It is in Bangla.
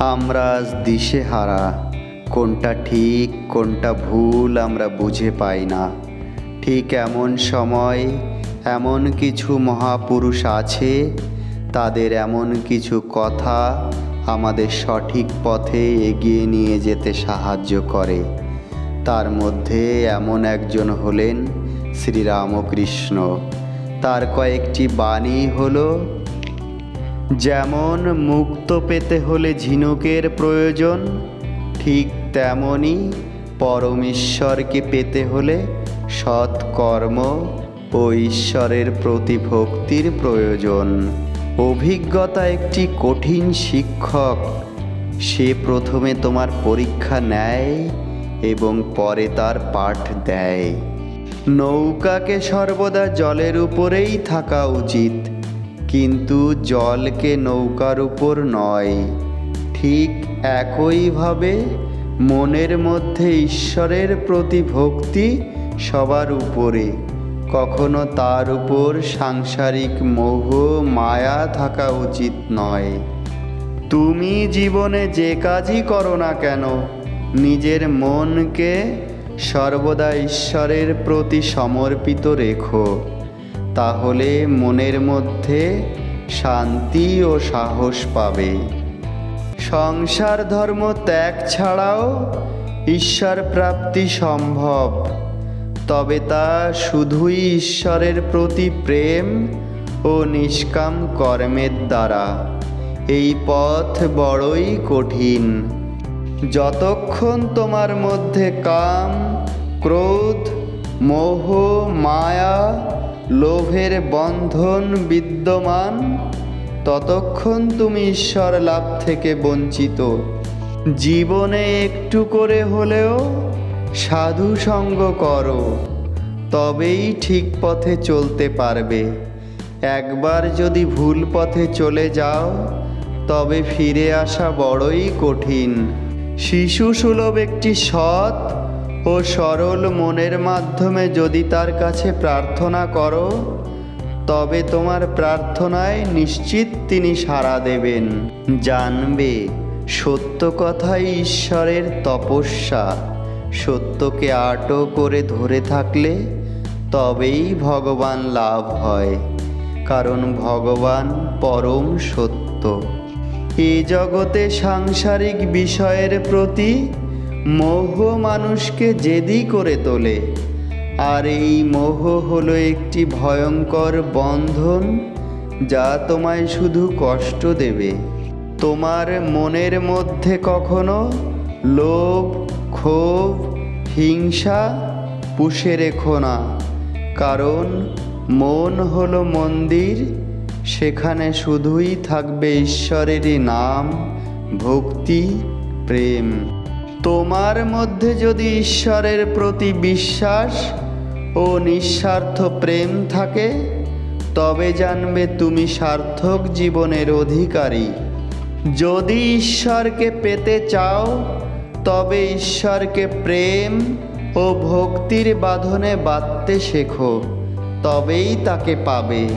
আমরা আজ দিশেহারা, কোনটা ঠিক, কোনটা ভুল আমরা বুঝে পাই না। ঠিক এমন সময় এমন কিছু মহাপুরুষ আছে, তাদের এমন কিছু কথা আমাদের সঠিক পথে এগিয়ে নিয়ে যেতে সাহায্য করে। তার মধ্যে এমন একজন হলেন শ্রীরামকৃষ্ণ। তার কয়েকটি বাণী হলো যেমন মুক্ত পেতে হলে ঝিনুকের প্রয়োজন, ঠিক তেমনই পরমেশ্বরকে পেতে হলে সৎকর্ম ও ঈশ্বরের প্রতি ভক্তির প্রয়োজন। অভিজ্ঞতা একটি কঠিন শিক্ষক, সে প্রথমে তোমার পরীক্ষা নেয় এবং পরে তার পাঠ দেয়। নৌকাকে সর্বদা জলের উপরেই থাকা উচিত। কিন্তু জলকে নৌকার উপর নয়। ঠিক একইভাবে মনের মধ্যে ঈশ্বরের প্রতি ভক্তি সবার উপরে। কখনো তার উপর সাংসারিক মোহ, মায়া থাকা উচিত নয়। তুমি জীবনে যে কাজই করো না কেন, নিজের মনকে সর্বদা ঈশ্বরের প্রতি সমর্পিত রেখো। তাহলে মনের মধ্যে শান্তি ও সাহস পাবে। সংসার ধর্ম ত্যাগ ছাড়াও ঈশ্বর প্রাপ্তি সম্ভব। তবে তা শুধুই ঈশ্বরের প্রতি প্রেম ও নিষ্কাম কর্মের দ্বারা। এই পথ বড়ই কঠিন। যতক্ষণ তোমার মধ্যে কাম, ক্রোধ, মোহ, মায়া লোভের বন্ধন বিদ্যমান, ততক্ষণ তুমি ঈশ্বর লাভ থেকে বঞ্চিত। জীবনে একটু করে হলেও সাধু সঙ্গ করো, তবেই ঠিক পথে চলতে পারবে। একবার যদি ভুল পথে চলে যাও, তবে ফিরে আসা বড়ই কঠিন। শিশু সুলভ একটি সৎ ও সরল মনের মাধ্যমে যদি তার কাছে প্রার্থনা করো, তবে তোমার প্রার্থনায় নিশ্চিত তিনি সাড়া দেবেন। জানবে, সত্য কথাই ঈশ্বরের তপস্যা। সত্যকে আটো করে ধরে থাকলে তবেই ভগবান লাভ হয়, কারণ ভগবান পরম সত্য। এ জগতে সাংসারিক বিষয়ের প্রতি মোহ মানুষকে জেদি করে তোলে। আর এই মোহ হলো একটি ভয়ঙ্কর বন্ধন যা তোমায় শুধু কষ্ট দেবে। তোমার মনের মধ্যে কখনো লোভ, ক্ষোভ, হিংসা পুষে রেখো না। কারণ মন হলো মন্দির, সেখানে শুধুই থাকবে ঈশ্বরেরই নাম, ভক্তি, প্রেম। তোমার মধ্যে যদি ঈশ্বরের প্রতি বিশ্বাস ও নিঃস্বার্থ প্রেম থাকে, তবে জানবে তুমি সার্থক জীবনের অধিকারী। যদি ঈশ্বরকে পেতে চাও, তবে ঈশ্বরকে প্রেম ও ভক্তির বাঁধনে বাঁধতে শেখো, তবেই তাকে পাবে।